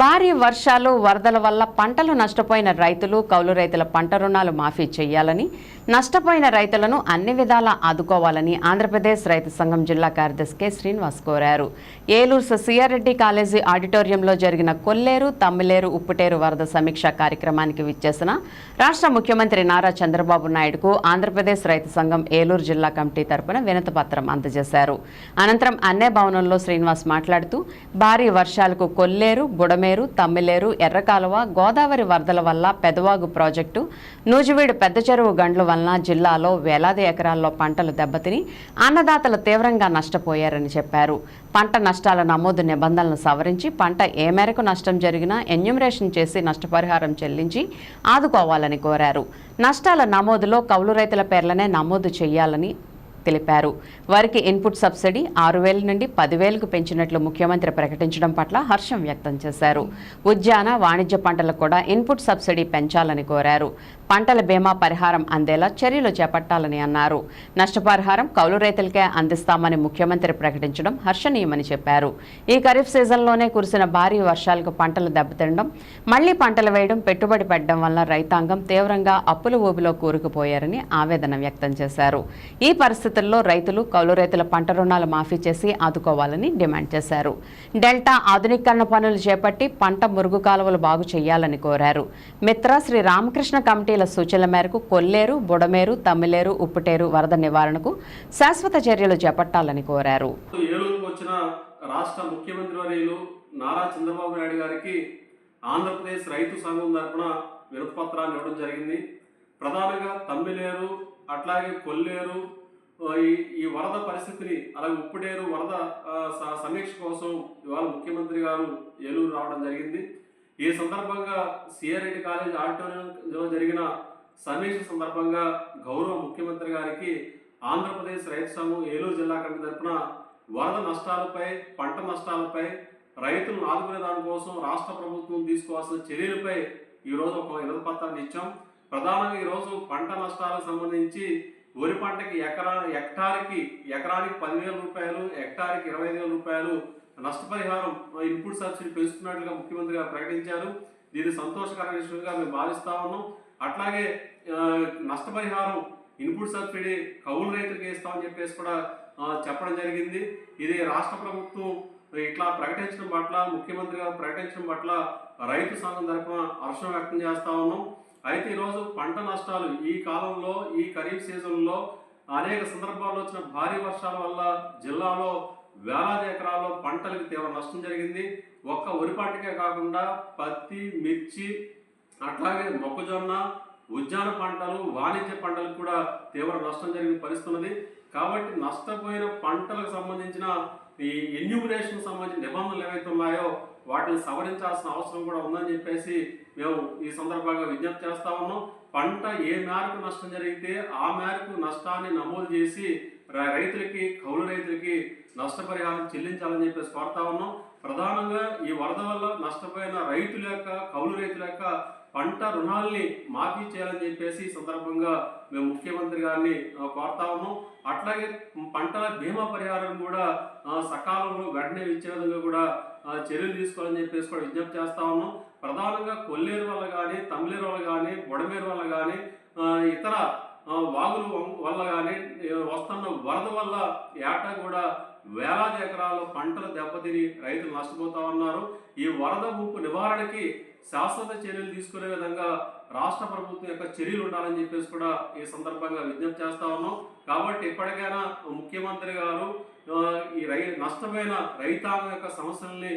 భారీ వర్షాలు వరదల వల్ల పంటలు నష్టపోయిన రైతులు కౌలు రైతుల పంట రుణాలు మాఫీ చేయాలని నష్టపోయిన రైతులను అన్ని విధాలా ఆదుకోవాలని ఆంధ్రప్రదేశ్ రైతు సంఘం జిల్లా కార్యదర్శి కె. శ్రీనివాస్ కోరారు. ఏలూరు సిఆర్రెడ్డి కాలేజీ ఆడిటోరియంలో జరిగిన కొల్లేరు తమ్మిలేరు ఉప్పుటేరు వరద సమీక్ష కార్యక్రమానికి విచ్చేసిన రాష్ట్ర ముఖ్యమంత్రి నారా చంద్రబాబు నాయుడుకు ఆంధ్రప్రదేశ్ రైతు సంఘం ఏలూరు జిల్లా కమిటీ తరపున వినతిపత్రం అందజేశారు. అనంతరం అన్నే భవనంలో శ్రీనివాస్ మాట్లాడుతూ భారీ వర్షాలకు కొల్లేరు బుడమేరు తమ్మిలేరు ఎర్రకాలువ గోదావరి వరదల వల్ల పెదవాగు ప్రాజెక్టు నూజివీడు పెద్ద చెరువు గండ్ల వలన జిల్లాలో వేలాది ఎకరాల్లో పంటలు దెబ్బతిని అన్నదాతలు తీవ్రంగా నష్టపోయారని చెప్పారు. పంట నష్టాల నమోదు నిబంధనలను సవరించి పంట ఏ మేరకు నష్టం జరిగినా ఎన్యూమరేషన్ చేసి నష్టపరిహారం చెల్లించి ఆదుకోవాలని కోరారు. నష్టాల నమోదులో కౌలు రైతుల పేర్లనే నమోదు చేయాలని తెలిపారు. వారికి ఇన్పుట్ సబ్సిడీ ఆరు వేల నుండి పదివేలకు పెంచినట్లు ముఖ్యమంత్రి ప్రకటించడం పట్ల హర్షం వ్యక్తం చేశారు. ఉద్యాన వాణిజ్య పంటలకు కూడా ఇన్పుట్ సబ్సిడీ పెంచాలని కోరారు. పంటల బీమా పరిహారం అందేలా చర్యలు చేపట్టాలని అన్నారు. నష్టపరిహారం కౌలు రైతులకే అందిస్తామని ముఖ్యమంత్రి ప్రకటించడం హర్షణీయమని చెప్పారు. ఈ ఖరీఫ్ సీజన్లోనే కురిసిన భారీ వర్షాలకు పంటలు దెబ్బతినడం మళ్ళీ పంటలు వేయడం పెట్టుబడి పెట్టడం వల్ల రైతాంగం తీవ్రంగా అప్పుల ఊబిలో కూరుకుపోయారని ఆవేదన వ్యక్తం చేశారు. ఈ పరిస్థితుల్లో రైతులు కౌలు రైతుల పంట రుణాలు మాఫీ చేసి ఆదుకోవాలని డిమాండ్ చేశారు. డెల్టా ఆధునీకరణ పనులు చేపట్టి పంట మురుగు కాలువలు బాగు చేయాలని కోరారు. మిత్ర శ్రీ రామకృష్ణ కమిటీల సూచనల మేరకు కొల్లేరు బుడమేరు తమ్మిలేరు ఉప్పుటేరు వరద నివారణకు శాశ్వత చర్యలు చేపట్టాలని కోరారు. ఏలూరుకు వచ్చిన రాష్ట్ర ముఖ్యమంత్రి వర్యులు నారా చంద్రబాబు నాయుడు గారికి ఆంధ్రప్రదేశ్ రైతు సంఘం తరఫున వినతిపత్రాన్ని ఇవ్వడం జరిగింది. ప్రధానంగా తమ్మిలేరు అట్లాగే కొల్లేరు ఈ వరద పరిస్థితిని అలాగే ఉప్పుడేరు వరద స- సమీక్ష కోసం ఇవాళ ముఖ్యమంత్రి గారు ఏలూరు రావడం జరిగింది. ఈ సందర్భంగా సిఆర్రెడ్డి కాలేజ్ ఆడిటోరియంలో జరిగిన సమీక్ష సందర్భంగా గౌరవ ముఖ్యమంత్రి గారికి ఆంధ్రప్రదేశ్ రైతు సంఘం ఏలూరు జిల్లా కమిటీ తరఫున వరద నష్టాలపై పంట నష్టాలపై రైతులను ఆదుకునే దానికోసం రాష్ట్ర ప్రభుత్వం తీసుకోవాల్సిన చర్యలపై ఈరోజు ఒక వినతి పత్రాన్ని ఇచ్చాం. ప్రధానంగా ఈరోజు పంట నష్టాలకు సంబంధించి వరి పంటకి ఎకరా హెక్టార్కి ఎకరానికి పదివేల రూపాయలు హెక్టార్కి ఇరవై ఐదు వేల రూపాయలు నష్టపరిహారం ఇన్పుట్ సబ్సిడీ పెంచుతున్నట్లుగా ముఖ్యమంత్రి గారు ప్రకటించారు. దీన్ని సంతోషకరమైన విషయంగా మేము భావిస్తా ఉన్నాం. అట్లాగే నష్టపరిహారం ఇన్పుట్ సబ్సిడీ కౌలు రైతులకు ఇస్తామని చెప్పేసి కూడా చెప్పడం జరిగింది. ఇది రాష్ట్ర ప్రభుత్వం ఇట్లా ప్రకటించడం పట్ల ముఖ్యమంత్రి గారు ప్రకటించడం పట్ల రైతు సంఘం తరఫున హర్షం వ్యక్తం చేస్తా ఉన్నాం. అయితే ఈరోజు పంట నష్టాలు ఈ కాలంలో ఈ ఖరీఫ్ సీజన్లో అనేక సందర్భాల్లో వచ్చిన భారీ వర్షాల వల్ల జిల్లాలో వేలాది పంటలకు తీవ్ర నష్టం జరిగింది. ఒక్క వరి పంటకే కాకుండా పత్తి మిర్చి అట్లాగే మొక్కజొన్న ఉద్యాన పంటలు వాణిజ్య పంటలకు కూడా తీవ్ర నష్టం జరిగిన పరిస్థితున్నది కాబట్టి నష్టపోయిన పంటలకు సంబంధించిన ఈ ఎన్యూమినేషన్ సంబంధించిన నిబంధనలు ఏవైతే ఉన్నాయో వాటిని సవరించాల్సిన అవసరం కూడా ఉందని చెప్పేసి మేము ఈ సందర్భంగా విజ్ఞప్తి చేస్తా ఉన్నాం. పంట ఏ మేరకు నష్టం జరిగితే ఆ మేరకు నష్టాన్ని నమోదు చేసి రైతులకి కౌలు రైతులకి నష్టపరిహారం చెల్లించాలని చెప్పేసి కోరుతా ఉన్నాం. ప్రధానంగా ఈ వరద వల్ల నష్టపోయిన రైతుల యొక్క కౌలు రైతుల యొక్క పంట రుణాల్ని మాఫీ చేయాలని చెప్పేసి సందర్భంగా మేము ముఖ్యమంత్రి గారిని కోరుతా ఉన్నాం. అట్లాగే పంటల బీమా పరిహారం కూడా సకాలంలో వెంటనే ఇచ్చే విధంగా కూడా చర్యలు తీసుకోవాలని చెప్పేసి కూడా విజ్ఞప్తి చేస్తా ఉన్నాం. ప్రధానంగా కొల్లేరు వల్ల కానీ తమిళేరు వల్ల కానీ బొడమేరు వల్ల కానీ ఇతర వాగులు వం- వల్ల కానీ వస్తున్న వరద వల్ల ఏటా కూడా వేలాది ఎకరాల్లో పంటలు దెబ్బతిని రైతులు నష్టపోతా ఉన్నారు. ఈ వరద ముప్పు నివారణకి శాశ్వత చర్యలు తీసుకునే విధంగా రాష్ట్ర ప్రభుత్వం యొక్క చర్యలు ఉండాలని చెప్పేసి కూడా ఈ సందర్భంగా విజ్ఞప్తి చేస్తా ఉన్నాం. కాబట్టి ఇప్పటికైనా ముఖ్యమంత్రి గారు ఈ రై నష్టమైన రైతాంగం యొక్క సమస్యల్ని